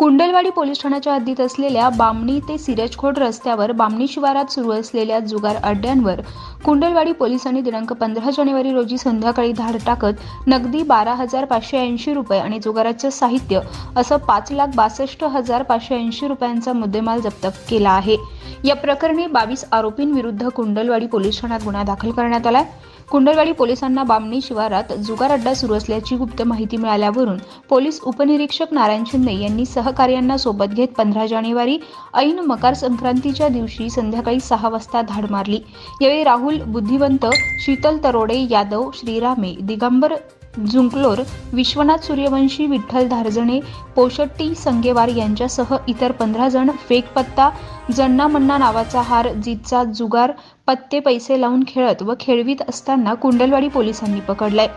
Kundalwadi police ठाण्याच्या हद्दीत असलेल्या बामणी ते सिरजखोड रस्त्यावर बामणी शिवारात सुरू असलेल्या जुगार अड्ड्यांवर कुंडलवाडी पोलिसांनी दिनांक पंधरा जानेवारी रोजी संध्याकाळी धाड टाकत नगदी बारा हजार पाचशे ऐंशी रुपये आणि जुगाराचं साहित्य असं पाच लाख बासष्ट हजार पाचशे ऐंशी रुपयांचा मुद्देमाल जप्त केला आहे. या प्रकरणी बावीस आरोपींविरुद्ध कुंडलवाडी पोलीस ठाण्यात गुन्हा दाखल करण्यात आला आहे कुंडलवाडी पोलिसांना बामणी शिवारात जुगार अड्डा सुरू असल्याची गुप्त माहिती मिळाल्यावरून पोलीस उपनिरीक्षक नारायण शिंदे यांनी सहकार्यांना सोबत घेत पंधरा जानेवारी ऐन मकर संक्रांतीच्या दिवशी संध्याकाळी सहा वाजता धाड मारली. यावेळी राहुल बुद्धिवंत शीतल तरोडे यादव श्रीरामे दिगंबर जुंकलोर विश्वनाथ सूर्यवंशी विठ्ठल धारजणे पोशट्टी संगेवार यांच्यासह इतर पंधरा जण फेक पत्ता जन्ना मन्ना नावाचा हार जितचा जुगार पत्ते पैसे लावून खेळत व खेळवीत असताना कुंडलवाडी पोलिसांनी पकडलाय.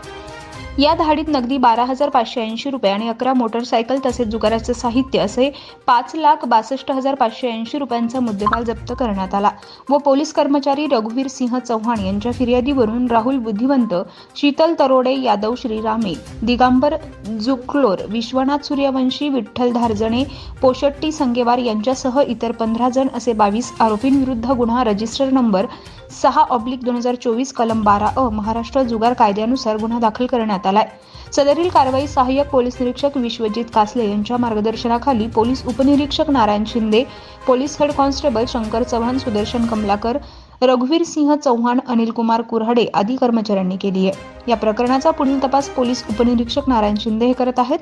या धाडीत नगदी बारा हजार पाचशे ऐंशी रुपये आणि अकरा मोटरसायकल तसेच जुगाराचं साहित्य असे पाच लाख बासष्ट हजार पाचशे ऐंशी रुपयांचा मुद्देमाल जप्त करण्यात आला व पोलीस कर्मचारी रघुवीर सिंह चव्हाण यांच्या फिर्यादीवरून राहुल बुद्धिवंत शीतल तरोडे यादव श्रीरामे दिगांबर जुक्लोर विश्वनाथ सूर्यवंशी विठ्ठल धारजणे पोशट्टी संगेवार यांच्यासह इतर पंधरा जण असे बावीस आरोपींविरुद्ध गुन्हा रजिस्टर नंबर सहा ऑब्लिक दोन हजार चोवीस कलम बारा अ महाराष्ट्र जुगार कायद्यानुसार गुन्हा दाखल करण्यात आलाय. सदरील कारवाई सहाय्यक पोलीस निरीक्षक विश्वजित कासले यांच्या मार्गदर्शनाखाली पोलीस उपनिरीक्षक Narayan Shinde police head constable Shankar Chavan Sudarshan Kamalakar रघुवीर सिंह चव्हाण अनिल कुमार कुऱ्हाडे आदी कर्मचाऱ्यांनी केली आहे. या प्रकरणाचा पुढील तपास पोलीस उपनिरीक्षक नारायण शिंदे हे करत आहेत.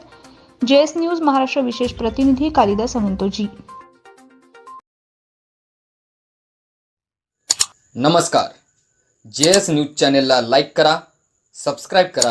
जेएस न्यूज महाराष्ट्र विशेष प्रतिनिधी कालिदास अनंतोजी नमस्कार. जे एस न्यूज चॅनेलला लाईक करा सबस्क्राईब करा